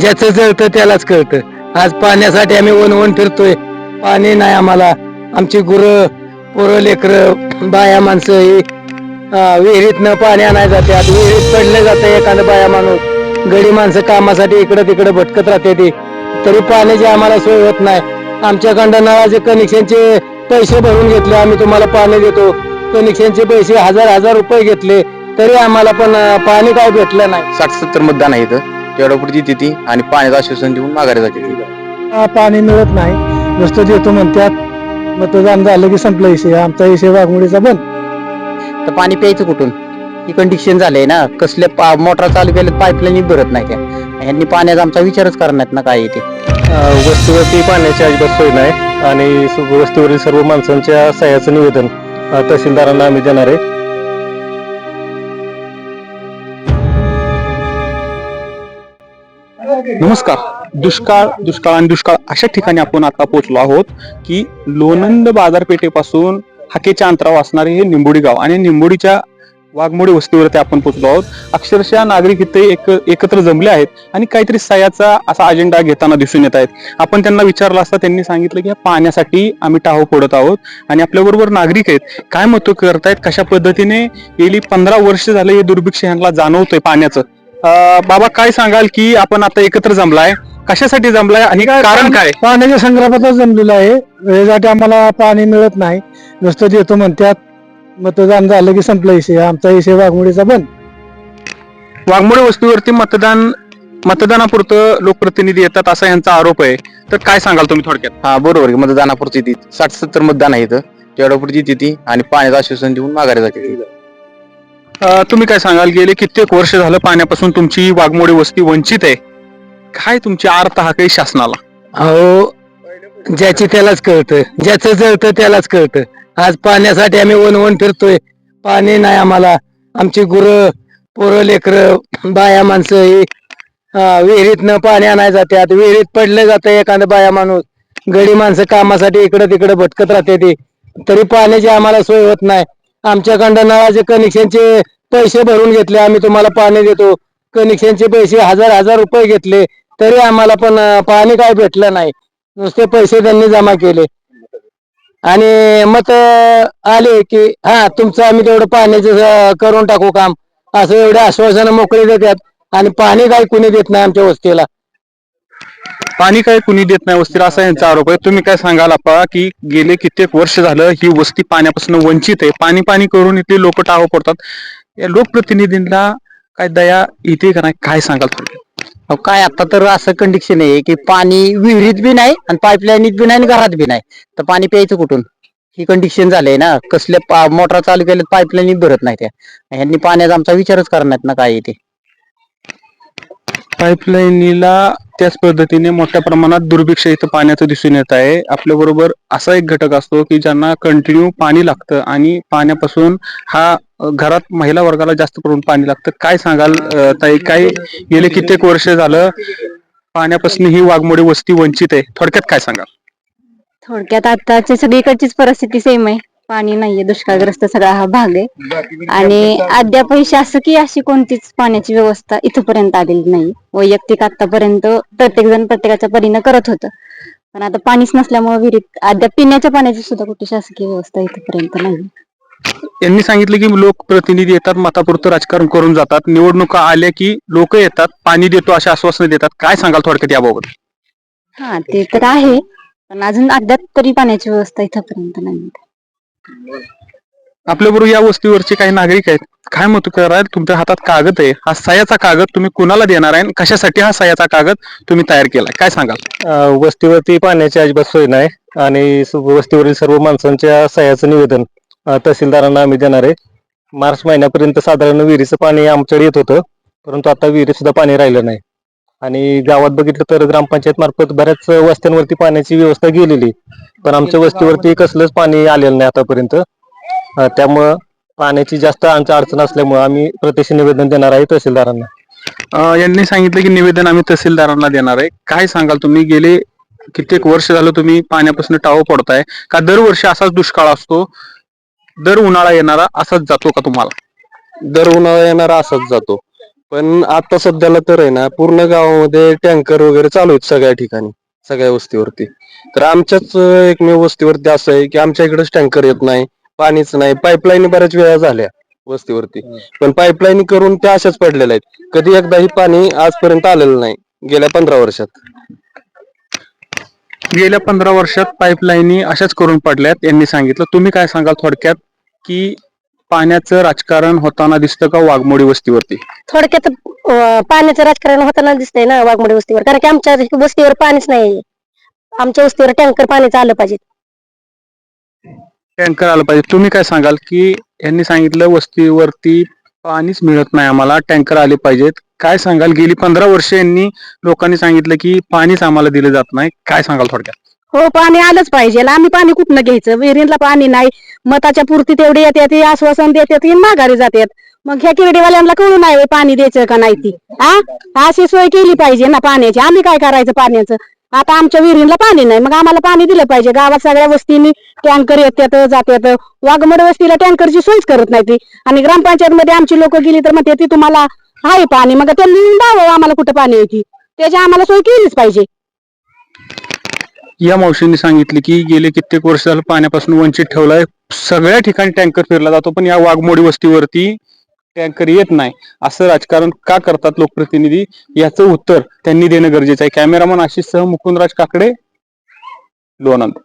ज्याचं जळतं त्यालाच कळतं. आज पाण्यासाठी आम्ही वन वन फिरतोय. पाणी नाही आम्हाला. आमची गुरं पोरं लेकरं बाया माणसं ही अं, विहिरीतनं पाणी आणायला आज विहिरीत पडलं जातं एखादं बाया माणूस. गडी माणसं कामासाठी इकडं तिकडं भटकत राहते ती. तरी पाण्याची आम्हाला सोय होत नाही. आमच्याकडं नळाचे कनेक्शनचे पैसे भरून घेतले. आम्ही तुम्हाला पाणी देतो. कनेक्शनचे पैसे हजार हजार रुपये घेतले. तरी आम्हाला पण अं, पाणी काय भेटलं नाही. साठ सत्तर मतदान आहे इथं. तेवढ्यापुरती देते आणि पाण्याचं आश्वासन देऊन माघारी जाते. आ, पाणी मिळत नाही. नुसतं देतो म्हणतात मतदान झालं की संपला विषय. आमचा विषय वाघमुडीचा बंद. तर पाणी प्यायचं कुठून? ही कंडिशन झालंय ना. कसल्या पा मोटर चालू केल्यात पाईपलाईन भरत नाही त्या. ह्यांनी पाण्याचा आमचा विचारच करण्यात ना काय ते. वस्तीवरती पाण्याची अजिबात सोय नाही आणि सु- वस्तीवरील सर्व माणसांच्या सह्याचं निवेदन अ, तहसीलदारांना आम्ही देणार आहे. नमस्कार. दुष्काळ दुष्काळ आणि दुष्काळ अशा ठिकाणी आपण आता पोहोचलो आहोत की लोणंद बाजारपेठेपासून हाकेच्या अंतरावर असणारे हे निंबोडी गाव आणि निंबोडीच्या वाघमोडी वस्तीवरती आपण पोहोचलो आहोत. अक्षरशः नागरिक इथे एक एकत्र जमले आहेत आणि काहीतरी सह्याचा असा अजेंडा घेताना दिसून येत आहेत. आपण त्यांना विचारलं असता त्यांनी सांगितलं की पाण्यासाठी आम्ही टाहो फोडत आहोत आणि आपल्याबरोबर नागरिक आहेत. काय मतं करतायत? कशा पद्धतीने गेली पंधरा वर्ष झाले हे दुर्भिक्ष ह्यांना जाणवतंय पाण्याचं? बाबा काय सांगाल की आपण आता एकत्र जमलाय? कशासाठी जमलाय? आणि कारण काय? पाण्याच्या संग्रामातच जमलेलं आहे. वेळेसाठी आम्हाला पाणी मिळत नाही. नुसतं देतो म्हणतात मतदान झालं की संपला विषय. आमचा विषय वाघमुडीचा बंद. वाघमोडे वस्तीवरती मतदान मतदानापुरतं लोकप्रतिनिधी येतात असा यांचा आरोप आहे. तर काय सांगाल तुम्ही थोडक्यात? हा बरोबर. आहे मतदानापुरती साठ सत्तर मतदान आहे इथं. तेवढ्यापुरती देते आणि पाण्याचं आश्वासन देऊन माघारी जाते तुम्ही काय सांगाल गेले कित्येक वर्ष झालं पाण्यापासून तुमची वाघमोडी वस्ती वंचित आहे. काय तुमची आर्त हा काही शासनाला? अहो ज्याची त्यालाच कळतं. ज्याचं जळतं त्यालाच कळतं. आज पाण्यासाठी आम्ही वन वन फिरतोय. पाणी नाही आम्हाला. आमची गुरं पोरं लेकरं बाया माणसं ही विहिरीतनं पाणी आणायला जातात. विहिरीत पडलं जातं एखादं बाया माणूस. गडी माणसं कामासाठी इकडं तिकडं भटकत राहते ती. तरी पाण्याची आम्हाला सोय होत नाही. आमच्याकडं नळाचे कनेक्शनचे पैसे भरून घेतले. आम्ही तुम्हाला पाणी देतो. कनेक्शनचे पैसे हजार हजार रुपये घेतले. तरी आम्हाला पण पाणी काय भेटलं नाही. नुसते पैसे त्यांनी जमा केले. आणि मत आले की हा तुमचं आम्ही तेवढं पाण्याचं करून टाकू काम. असं एवढे आश्वासन मोकळे देतात. आणि पाणी काही कुणी देत नाही आमच्या वस्तीला. पाणी काय कुणी देत नाही वस्तीला असा यांचा आरोप आहे. तुम्ही काय सांगाल आपा की गेले कित्येक वर्ष झालं ही वस्ती पाण्यापासून वंचित आहे. पाणी पाणी करून इथली लोक टाव पडतात. या लोकप्रतिनिधींना काय दया इथे का नाही? काय सांगाल थोडक्यात? अहो, काय आता तर असं कंडिशन आहे की पाणी विहिरीत बी नाही आणि पाईपलाईनीत बी नाही आणि घरात बी नाही. तर पाणी प्यायचं कुठून? ही कंडिशन झालंय ना. कसल्या मोटर चालू केल्यात पाईपलाईनीत भरत नाही त्या. ह्यांनी पाण्याचा आमचा विचारच करण्यात ना काय ते. पाईपलाईनीला त्याच पद्धतीने मोठ्या प्रमाणात दुर्भिक्ष इथं पाण्याचं दिसून येत आहे. आपल्या बरोबर असा एक घटक असतो की ज्यांना कंटिन्यू पाणी लागतं आणि पाण्यापासून हा घरात महिला वर्गाला जास्त करून पाणी लागतं. काय सांगाल ताई? काय गेले कित्येक वर्ष झालं पाण्यापासून ही वाघमोडी वस्ती वंचित आहे. थोडक्यात काय सांगाल? थोडक्यात आताची सगळीकडचीच परिस्थिती सेम आहे. पाणी नाहीये दुष्काळग्रस्त सगळा हा भाग आहे. आणि अद्याप शासकीय अशी कोणतीच पाण्याची व्यवस्था इथपर्यंत आलेली नाही वैयक्तिक आतापर्यंत प्रत्येक जण प्रत्येकाच्या परीनं करत होतं. पण आता पाणीच नसल्यामुळे विहिरीत अद्याप पिण्याच्या पाण्याची सुद्धा कुठे शासकीय व्यवस्था इथपर्यंत नाही यांनी सांगितलं की लोकप्रतिनिधी येतात मतापुरतं राजकारण करून जातात. निवडणुका आल्या की लोक येतात पाणी देतो अशा आश्वासनं देतात. काय सांगाल थोडक्यात याबाबत? हा ते तर आहे. पण अजून अद्याप तरी पाण्याची व्यवस्था इथपर्यंत नाही आपल्या बरोबर या वस्तीवरचे काही नागरिक आहेत. काय मत कराल? तुमच्या हातात कागद आहे. हा सह्याचा कागद तुम्ही कुणाला देणार आहे? आणि कशासाठी हा सह्याचा कागद तुम्ही तयार केला काय सांगाल? वस्तीवरती पाण्याची अजिबात सोय नाही आणि वस्तीवरील सर्व माणसांच्या सह्याचं निवेदन तहसीलदारांना आम्ही देणार आहे. मार्च महिन्यापर्यंत साधारण विहिरीचं पाणी आमच्याकडे येत होतं. परंतु आता विहिरीत सुद्धा पाणी राहिलं नाही. आणि गावात बघितलं तर ग्रामपंचायत मार्फत बऱ्याच वस्त्यांवरती पाण्याची व्यवस्था गेलेली पण आमच्या वस्तीवरती कसलंच पाणी आलेलं नाही आतापर्यंत. अं, त्यामुळं पाण्याची जास्त आमच्या अडचण असल्यामुळे आम्ही प्रत्यक्ष निवेदन देणार आहे तहसीलदारांना. अं, यांनी सांगितलं की निवेदन आम्ही तहसीलदारांना देणार आहे. काय सांगाल तुम्ही? गेले कित्येक वर्ष झालं तुम्ही पाण्यापासून टाव पडताय का दरवर्षी असाच दुष्काळ असतो? दर उन्हाळा येणारा असाच जातो का तुम्हाला? दर उन्हाळा येणारा असाच जातो. पण आता सध्याला तर आहे ना पूर्ण गावामध्ये टँकर वगैरे चालू आहेत सगळ्या ठिकाणी. सगळ्या वस्तीवरती. तर आमच्याच एकमेव वस्तीवरती असं आहे की आमच्या इकडेच टँकर येत नाही पाणीच नाही पाईपलाईन बऱ्याच वेळा झाल्या वस्तीवरती. पण पाईपलाईन करून त्या अशाच पडलेल्या आहेत. कधी एकदाही पाणी आजपर्यंत आलेलं नाही गेल्या पंधरा वर्षात. गेल्या पंधरा वर्षात पाईपलाईनी अशाच करून पडल्यात यांनी सांगितलं. तुम्ही काय सांगाल थोडक्यात की पाण्याचं राजकारण होताना दिसतं का वाघमोडी वस्तीवरती? थोडक्यात अं, पाण्याचं राजकारण होताना दिसतंय ना वाघमोडी वस्तीवर. कारण की आमच्या वस्तीवर पाणीच नाही आमच्या वस्तीवर टँकर पाण्याचं आलं पाहिजे. टँकर आलं पाहिजे. तुम्ही काय सांगाल की यांनी सांगितलं वस्तीवरती पाणीच मिळत नाही आम्हाला टँकर आले पाहिजेत. काय सांगाल? गेली पंधरा वर्ष यांनी लोकांनी सांगितलं की पाणीच आम्हाला दिलं जात नाही. काय सांगाल थोडक्यात? हो पाणी आलंच पाहिजे. आम्ही पाणी कुठनं घ्यायचं? विहिरीला पाणी नाही. मताच्या पुरती तेवढी येते आश्वासन देतात माघारी जातात मग ह्या किरडीवाल्यांना कळू नाही पाणी द्यायचं का नाही ती? हा? अशी सोय केली पाहिजे ना पाण्याची. आम्ही काय करायचं पाण्याचं? आता आमच्या विहिरीला पाणी नाही. मग आम्हाला पाणी दिलं पाहिजे. गावात सगळ्या वस्तीनी टँकर येतात जातात वाघमड वस्तीला टँकरची सोयच करत नाही ती. आणि ग्रामपंचायत मध्ये आमची लोक गेली तर म्हणते ती तुम्हाला आहे पाणी. मग त्यांनी द्यावं आम्हाला कुठं पाणी येते त्याची आम्हाला सोय केलीच पाहिजे. या मावशींनी सांगितले की गेले कित्येक वर्ष झालं पाण्यापासून वंचित ठेवलाय. सगळ्या ठिकाणी टँकर फिरला जातो पण या वाघमोडी वस्तीवरती टँकर येत नाही. असं राजकारण का करतात लोकप्रतिनिधी? याचं उत्तर त्यांनी देणं गरजेचं आहे. कॅमेरामन आशिष सह मुकुंदराज काकडे लोणंद.